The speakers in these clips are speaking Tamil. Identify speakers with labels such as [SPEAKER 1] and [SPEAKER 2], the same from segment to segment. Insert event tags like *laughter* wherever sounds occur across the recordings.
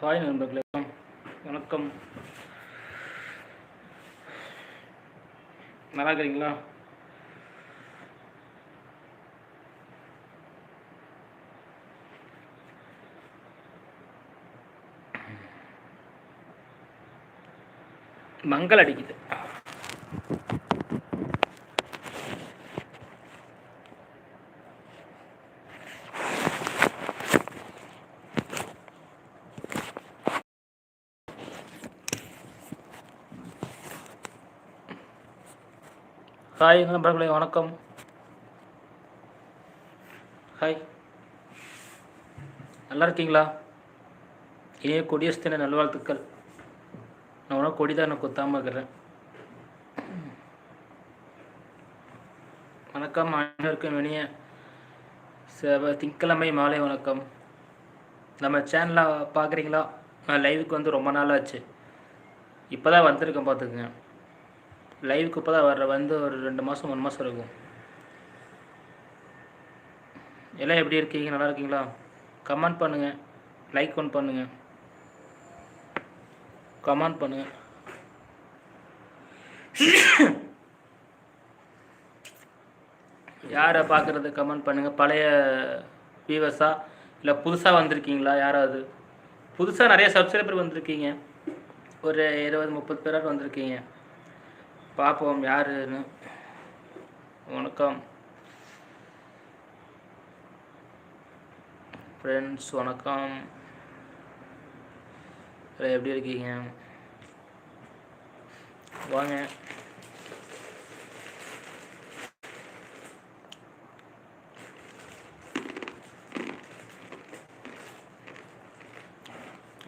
[SPEAKER 1] ஹாய் நண்பர்களே வணக்கம் நல்லா இருக்கிறீங்களா மங்கள் அடிக்குது ஹாய் நண்பர்களே வணக்கம் ஹாய் நல்லா இருக்கீங்களா இனிய கொடியஸ்தின நல்வாழ்த்துக்கள் நான் உனக்கு கொடிதான் குத்தாமல் எனக்கு இருக்கிறேன் வணக்கம் அனைவருக்கும் இனிய திங்கிழமை மாலை வணக்கம் நம்ம சேனலை பார்க்குறீங்களா நான் லைவுக்கு வந்து ரொம்ப நாளாச்சு இப்போ தான் வந்திருக்கேன் பார்த்துக்குங்க லைவுக்கு இப்போ தான் வர வந்து ஒரு ரெண்டு மாதம் மூணு மாதம் இருக்கும் எல்லாம் எப்படி இருக்கீங்க நல்லா இருக்கீங்களா கமெண்ட் பண்ணுங்கள் லைக் ஒன் பண்ணுங்கள் கமெண்ட் பண்ணுங்கள் யாரை பார்க்குறது கமெண்ட் பண்ணுங்கள் பழைய வியூவர்ஸா இல்லை புதுசாக வந்திருக்கீங்களா யாராவது புதுசாக நிறைய சப்ஸ்கிரைபர் வந்திருக்கீங்க ஒரு இருபது முப்பது பேராக வந்திருக்கீங்க பார்ப்போம் யாருன்னு வணக்கம் ஃப்ரெண்ட்ஸ் வணக்கம் எப்படி இருக்கீங்க வாங்க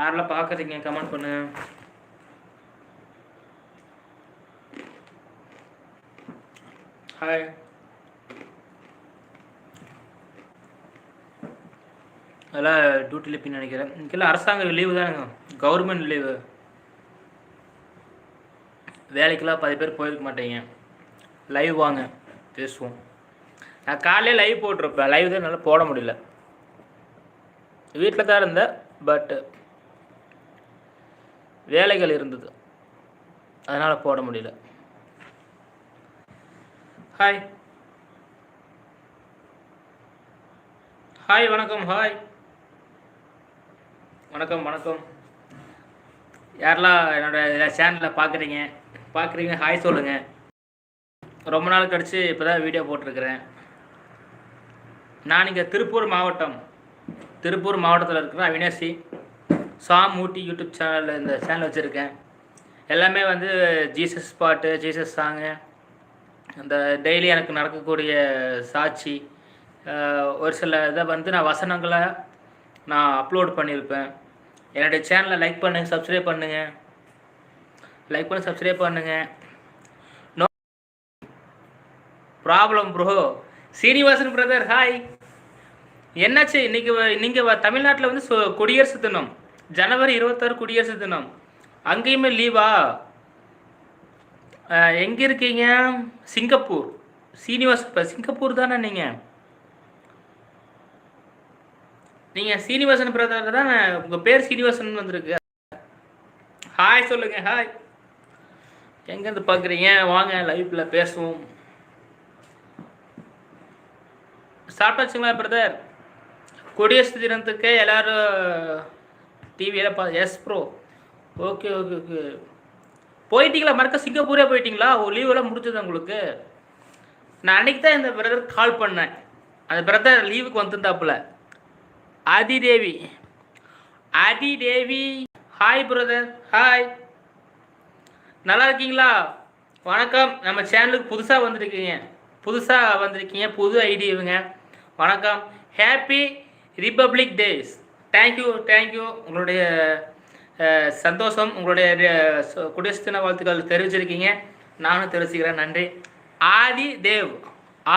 [SPEAKER 1] யாரெல்லாம் பார்க்குறீங்க கமெண்ட் பண்ணுங்கள் ஹாய் அதெல்லாம் டியூட்டியில் நினைக்கிறேன் இன்றைக்கெல்லாம் அரசாங்க லீவு தானுங்க கவர்மெண்ட் லீவு வேலைக்கெல்லாம் பாதி பேர் போயிருக்க மாட்டேங்க லைவ் வாங்க பேசுவோம் நான் காலையில் லைவ் போட்டிருப்பேன் லைவ் தான் நல்லா போட முடியல வீட்டில் தான் இருந்தேன் பட்டு வேலைகள் இருந்தது அதனால் போட முடியல ஹாய் ஹாய் வணக்கம் ஹாய் வணக்கம் வணக்கம் யாரெல்லாம் என்னோட சேனலில் பார்க்குறீங்க பார்க்குறீங்க ஹாய் சொல்லுங்கள் ரொம்ப நாள் கழித்து இப்போ தான் வீடியோ போட்டிருக்கிறேன் நான் இங்கே திருப்பூர் மாவட்டம் திருப்பூர் மாவட்டத்தில் இருக்கிற அவினாசி சாம் ஊட்டி யூடியூப் சேனலில் இந்த சேனல் வச்சுருக்கேன் எல்லாமே வந்து ஜீசஸ் பாட்டு ஜீசஸ் சாங்கு அந்த டெய்லி எனக்கு நடக்கக்கூடிய சாட்சி ஒரு சில இதை வந்து நான் வசனங்களை நான் அப்லோட் பண்ணியிருப்பேன் என்னுடைய சேனலை லைக் பண்ணுங்கள் சப்ஸ்கிரைப் பண்ணுங்கள் லைக் பண்ணி சப்ஸ்கிரைப் பண்ணுங்கள் no problem bro Srinivasan brother hi என்னாச்சு இன்னைக்கு நீங்கள் தமிழ்நாட்டில் வந்து குடியரசு தினம் ஜனவரி இருபத்தாறு குடியரசு தினம் அங்கேயுமே லீவா எங்கே இருக்கீங்க சிங்கப்பூர் சீனிவாஸ் இப்போ சிங்கப்பூர் தானே நீங்கள் நீங்கள் சீனிவாசன் பிரதர் தானே உங்கள் பேர் சீனிவாசன் வந்திருக்கு ஹாய் சொல்லுங்கள் ஹாய் எங்கேருந்து பார்க்குறீங்க வாங்க லைஃப்ல பேசுவோம் சாப்பிட்டாச்சுங்களா பிரதர் குடியரசு தினத்துக்கு எல்லோரும் டிவியில் பா yes bro okay okay okay போயிட்டீங்களா மறக்க சிங்கப்பூரே போயிட்டீங்களா ஒரு லீவெல்லாம் முடிச்சது உங்களுக்கு நான் அன்னைக்கு தான் இந்த பிரதர் கால் பண்ணேன் அந்த பிரதர் லீவுக்கு வந்துருந்தாப்புல Adhidevi Adhidevi hi brother hi நல்லா இருக்கீங்களா வணக்கம் நம்ம சேனலுக்கு புதுசாக வந்திருக்கீங்க புதுசாக வந்திருக்கீங்க புது ஐடி இவங்க வணக்கம் happy republic days thank you thank you உங்களுடைய சந்தோஷம் உங்களுடைய குடியரசு தின வாழ்த்துக்கள் தெரிவிச்சிருக்கீங்க நானும் தெரிவிச்சுக்கிறேன் நன்றி Adhi Dev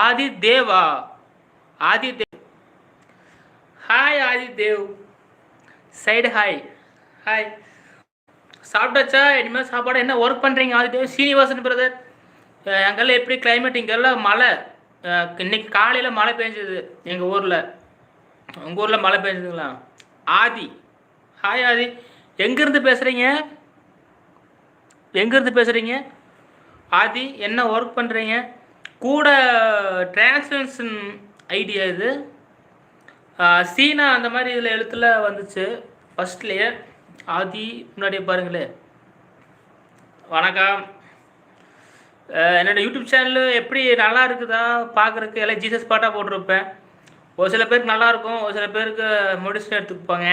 [SPEAKER 1] Adhi Deva Adhi Dev hi Adhi Dev side hi hi சாப்பிட்டாச்சா இனிமேல் சாப்பாடு என்ன ஒர்க் பண்ணுறீங்க ஆதி தேவ் சீனிவாசன் பிரதர் எங்கெல்லாம் எப்படி கிளைமேட் இங்கெல்லாம் மழை இன்னைக்கு காலையில் மழை பெஞ்சது எங்கள் ஊரில் உங்கள் ஊரில் மழை பெஞ்சதுங்களா ஆதி ஹாய் ஆதி எங்கேருந்து பேசுகிறீங்க எங்கேருந்து பேசுகிறீங்க ஆதி என்ன ஒர்க் பண்ணுறீங்க கூட டிரான்ஸ்லேஷன் ஐடியா இது சீனா அந்த மாதிரி இதில் எழுத்தில் வந்துச்சு ஃபஸ்ட்லேயே ஆதி முன்னாடியே பாருங்களே வணக்கம் என்னோடய யூடியூப் சேனலு எப்படி நல்லா இருக்குதா பார்க்குறக்கு எல்லாம் ஜீசஸ் பாட்டாக போட்டிருப்பேன் ஒரு சில பேருக்கு நல்லாயிருக்கும் ஒரு சில பேருக்கு மொடிஷன் எடுத்துக்குப்பாங்க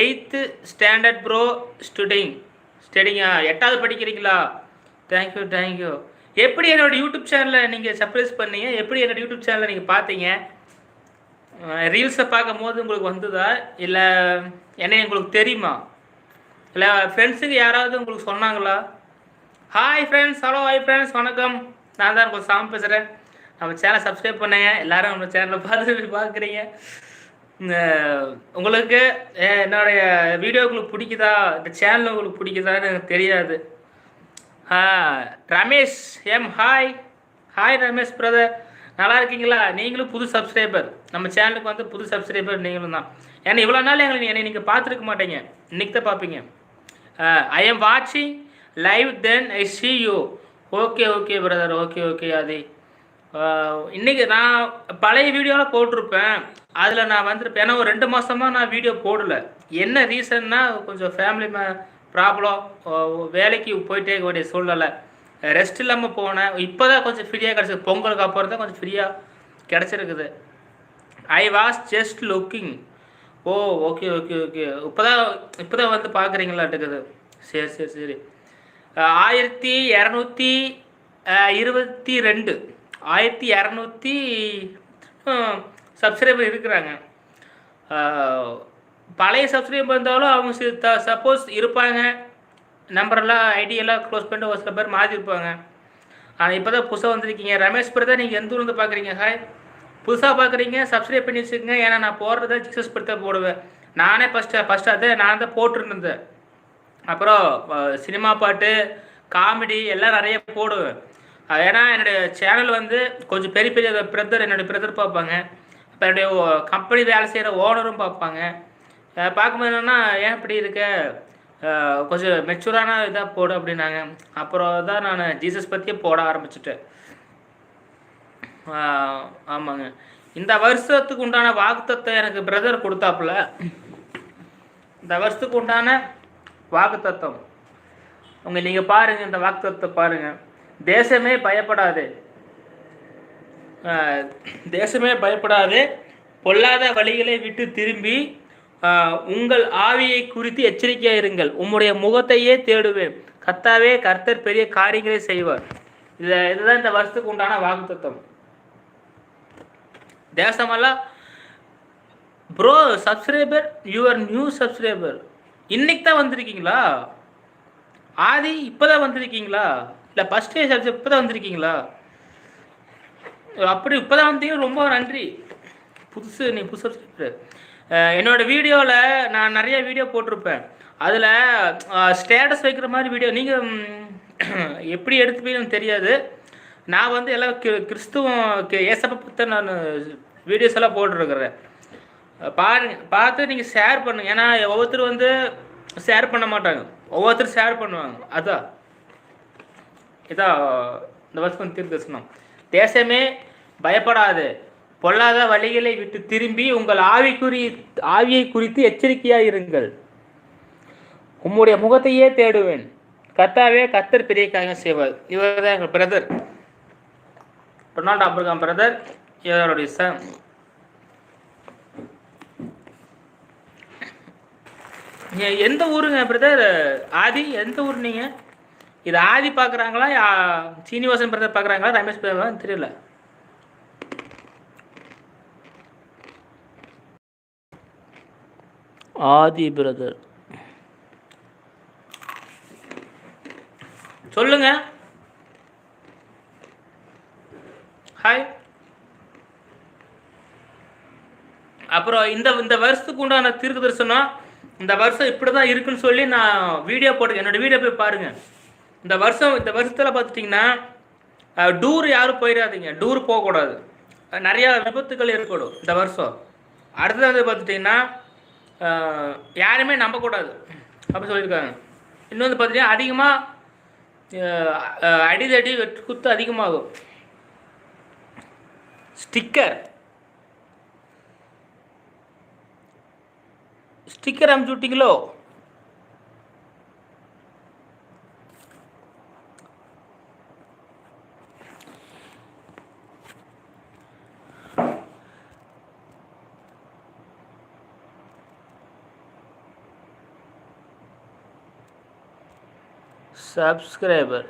[SPEAKER 1] எயித்து ஸ்டாண்டர்ட் ப்ரோ ஸ்டுடிங் ஸ்டடிங்கா எட்டாவது படிக்கிறீங்களா தேங்க்யூ தேங்க்யூ எப்படி என்னோடய யூடியூப் சேனலை நீங்கள் சர்ப்ரைஸ் பண்ணீங்க எப்படி என்னோடய யூடியூப் சேனலை நீங்கள் பார்த்தீங்க ரீல்ஸை பார்க்கும் போது உங்களுக்கு வந்ததா இல்லை என்ன உங்களுக்கு தெரியுமா இல்லை ஃப்ரெண்ட்ஸுக்கு யாராவது உங்களுக்கு சொன்னாங்களா hi friends hello hi friends வணக்கம் நான் தான் உங்களுக்கு சாமி பேசுகிறேன் நம்ம சேனல் சப்ஸ்கிரைப் பண்ணேன் எல்லோரும் நம்ம சேனலை பார்த்து பார்க்குறீங்க உங்களுக்கு என்னுடைய வீடியோ உங்களுக்கு பிடிக்குதா இந்த சேனல் உங்களுக்கு பிடிக்குதான்னு எனக்கு தெரியாது Ramesh M hi hi Ramesh brother நல்லா இருக்கீங்களா நீங்களும் புது சப்ஸ்கிரைபர் நம்ம சேனலுக்கு வந்து புது சப்ஸ்கிரைபர் நீங்களும் தான் ஏன்னா இவ்வளோ நாள் எங்களை என்னை நீங்கள் பார்த்துருக்க மாட்டீங்க இன்னைக்கு தான் பார்ப்பீங்க ஐ எம் வாட்சிங் live then I see you okay okay brother okay okay அதே இன்றைக்கி நான் பழைய வீடியோலாம் போட்டிருப்பேன் அதில் நான் வந்துருப்பேன் ஏன்னா ஒரு ரெண்டு மாதமாக நான் வீடியோ போடலை என்ன ரீசன்னா கொஞ்சம் ஃபேமிலி மே ப்ராப்ளம் வேலைக்கு போயிட்டே இருக்க வேண்டிய சூழ்நிலை ரெஸ்ட் இல்லாமல் போனேன் இப்போ தான் கொஞ்சம் ஃப்ரீயாக கிடச்சிது பொங்கலுக்கு அப்புறம் தான் கொஞ்சம் ஃப்ரீயாக கிடச்சிருக்குது I was just looking oh okay okay okay இப்போ தான் இப்போ தான் வந்து பார்க்குறீங்களாட்டுக்குது சரி சரி சரி ஆயிரத்தி இரநூத்தி இருபத்தி ரெண்டு ஆயிரத்தி இரநூத்தி சப்ஸ்கிரைபர் இருக்கிறாங்க பழைய சப்ஸ்கிரைபர் இருந்தாலும் அவங்க சப்போஸ் இருப்பாங்க நம்பரெல்லாம் ஐடியெல்லாம் க்ளோஸ் பண்ணிட்டு ஒரு சில பேர் மாற்றிருப்பாங்க ஆனால் இப்போ தான் புதுசாக வந்திருக்கீங்க ரமேஷ் பிரதா நீங்கள் எந்த ஊர்லேருந்து பார்க்குறீங்க ஹாய் புதுசாக பார்க்குறீங்க சப்ஸ்கிரைப் பண்ணி வச்சுக்கோங்க ஏன்னா நான் போடுறத ஜிக்ஸஸ் படுத்த போடுவேன் நானே ஃபஸ்ட்டு ஃபஸ்ட்டு அதை நான் தான் போட்டுருந்தேன் அப்புறம் சினிமா பாட்டு காமெடி எல்லாம் நிறைய போடுவேன் ஏன்னா என்னுடைய சேனல் வந்து கொஞ்சம் பெரிய பெரிய பிரதர் என்னுடைய பிரதர் பார்ப்பாங்க இப்போ என்னுடைய கம்பெனி வேலை செய்கிற ஓனரும் பார்ப்பாங்க பார்க்கும்போது என்னென்னா ஏன் இப்படி இருக்க கொஞ்சம் மெச்சூரான இதாக போடு அப்படின்னாங்க அப்புறம் தான் நான் ஜீசஸ் பற்றியே போட ஆரம்பிச்சிட்டேன் ஆமாங்க இந்த வருஷத்துக்கு உண்டான வாக்குத்தத்தை எனக்கு பிரதர் கொடுத்தாப்புல இந்த வருஷத்துக்கு உண்டான வாக்குத்தத்தம் உங்கள் நீங்கள் பாருங்கள் இந்த வாக்குத்தத்தை பாருங்கள் தேசமே பயப்படாது தேசமே பயப்படாது பொல்லாத வழிகளை விட்டு திரும்பி உங்கள் ஆவியை குறித்து எச்சரிக்கையா இருங்கள் உம்முடைய முகத்தையே தேடுவேன் கத்தாவே கர்த்தர் பெரிய காரியங்களை செய்வார் இத இதுதான் இந்த வருஷத்துக்கு உண்டான வாக்குத்தம் தேசமெல்லாம் bro subscriber your new subscriber இன்னைக்கு தான் வந்திருக்கீங்களா ஆதி தான் வந்திருக்கீங்களா இல்லை ஃபஸ்ட் டே சப்ஜெக்ட் இப்போ தான் வந்திருக்கீங்களா அப்படி இப்போ தான் வந்தீங்க ரொம்ப நன்றி புதுசு நீ புது சப்ஸ்கிரைபர் என்னோடய வீடியோவில் நான் நிறைய வீடியோ போட்டிருப்பேன் அதில் ஸ்டேட்டஸ் வைக்கிற மாதிரி வீடியோ நீங்கள் *clears throat* எப்படி எடுத்துப்பீங்கன்னு தெரியாது நான் வந்து எல்லாம் கிறிஸ்துவம் ஏசப்ப பற்றி நான் வீடியோஸ் எல்லாம் போட்டிருக்கிறேன் பாருங்க பார்த்து நீங்கள் ஷேர் பண்ணுங்கள் ஏன்னா ஒவ்வொருத்தரும் வந்து ஷேர் பண்ண மாட்டாங்க ஒவ்வொருத்தரும் ஷேர் பண்ணுவாங்க அதான் இதா இந்த வருஷம் தீர்க்கசனம் தேசமே பயப்படாது பொல்லாத வழிகளை விட்டு திரும்பி உங்கள் ஆவிக்குறி ஆவியை குறித்து எச்சரிக்கையாக இருங்கள் உம்முடைய முகத்தையே தேடுவேன் கத்தாவே கத்தர் பெரிய காரியம் செய்வார் இவர் தான் எங்கள் பிரதர் ரொனால்டோ அப்ரகாம் பிரதர் இவருடைய சன் எந்த ஊருங்க பிரதர் ஆதி எந்த ஊர் நீங்கள் இது ஆதி பார்க்குறாங்களா சீனிவாசன் பிரதர் பார்க்குறாங்களா ரமேஷ் பிரதர் தெரியல ஆதி பிரதர் சொல்லுங்க ஹாய் அப்புறம் இந்த இந்த வருஷத்துக்கு உண்டான தீர்க்க தரிசனம் இந்த வருஷம் இப்படி தான் இருக்குன்னு சொல்லி நான் வீடியோ போட்டு என்னோட வீடியோ போய் பாருங்கள் இந்த வருஷம் இந்த வருஷத்தில் பார்த்துட்டிங்கன்னா டூர் யாரும் போயிடாதீங்க டூர் போகக்கூடாது நிறையா விபத்துகள் இருக்கணும் இந்த வருஷம் அடுத்தது வந்து பார்த்துட்டிங்கன்னா யாருமே நம்பக்கூடாது அப்படி சொல்லியிருக்காங்க இன்னும் வந்து பார்த்துட்டிங்கன்னா அதிகமாக அடிதடி வெட்டு குத்து அதிகமாகும் ஸ்டிக்கர் ஸ்டிக்கர் அமுச்சு விட்டீங்களோ சப்ஸ்கிரைபர்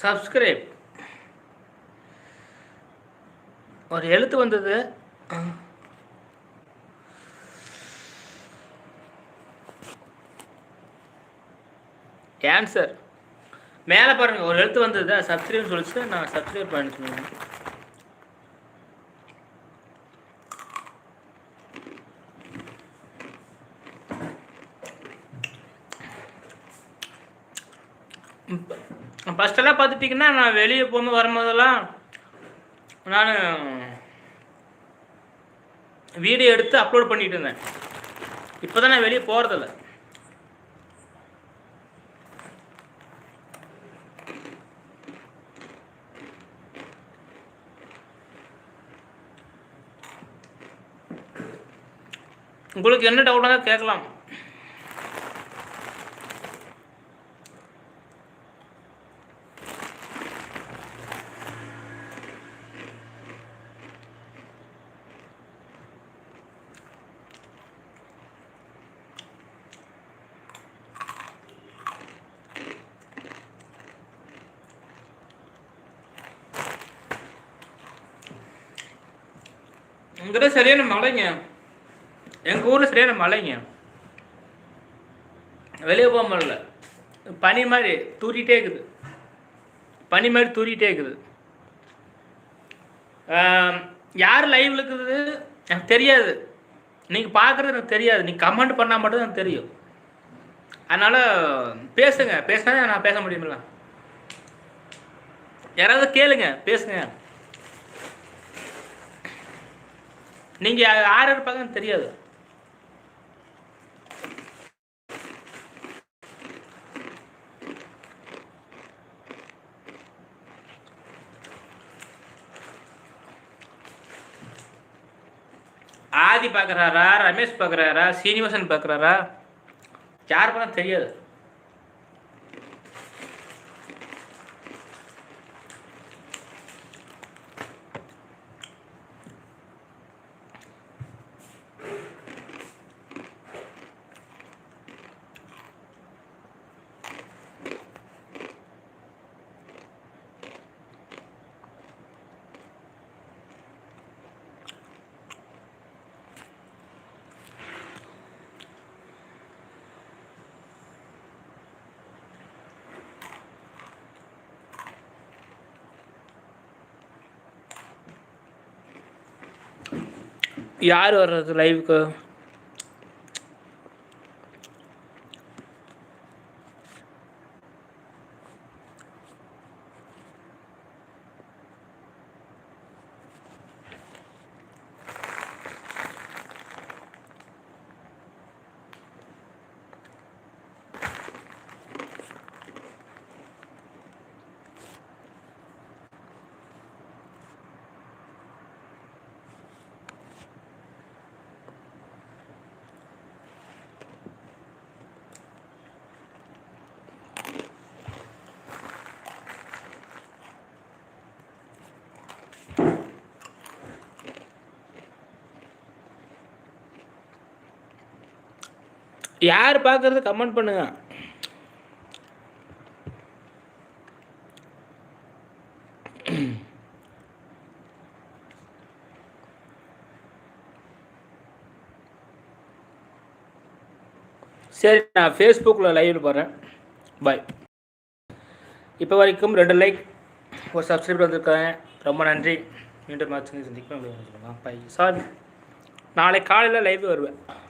[SPEAKER 1] சப்ஸ்கிரைப் ஒரு எழுத்து வந்தது ஆன்சர் மேலே பாருங்கள் ஒரு எழுத்து வந்தது சப்ஸ்கிரைப் சொல்லிச்சு நான் சப்ஸ்கிரைப் பண்ணி ஃபஸ்ட்டெல்லாம் பார்த்துட்டிங்கன்னா நான் வெளியே போகும்போது வரும்போதெல்லாம் நான் வீடியோ எடுத்து அப்லோட் பண்ணிகிட்டு இருந்தேன் இப்போ தான் நான் வெளியே போகிறதில்ல உங்களுக்கு என்ன டவுட்டாக கேட்கலாம் அப்படியே சரியான மலைங்க எங்கள் ஊரில் சரியான மலைங்க வெளியே போக முடியல பனி மாதிரி தூரிகிட்டே இருக்குது பனி மாதிரி தூரிகிட்டே இருக்குது யார் லைவ் இருக்குது எனக்கு தெரியாது நீங்கள் பார்க்குறது எனக்கு தெரியாது நீங்கள் கமெண்ட் பண்ணால் மட்டும் எனக்கு தெரியும் அதனால் பேசுங்க பேசினா நான் பேச முடியுமில்ல யாராவது கேளுங்க பேசுங்க நீங்கள் யார் இருப்பாங்க தெரியாது ஆதி பார்க்குறாரா ரமேஷ் பார்க்குறாரா சீனிவாசன் பார்க்குறாரா யார் பண்ண தெரியாது யார் வர்றது லைவுக்கு யார் பார்க்குறது கமெண்ட் பண்ணுங்க சரி நான் ஃபேஸ்புக்கில் லைவ் போகிறேன் பாய் இப்போ வரைக்கும் ரெண்டு லைக் ஒரு சப்ஸ்கிரைப் வந்திருக்கேன் ரொம்ப நன்றி மீண்டும் மாதிரி சந்திக்கலாம் பாய் சாரி நாளை காலையில் லைவ் வருவேன்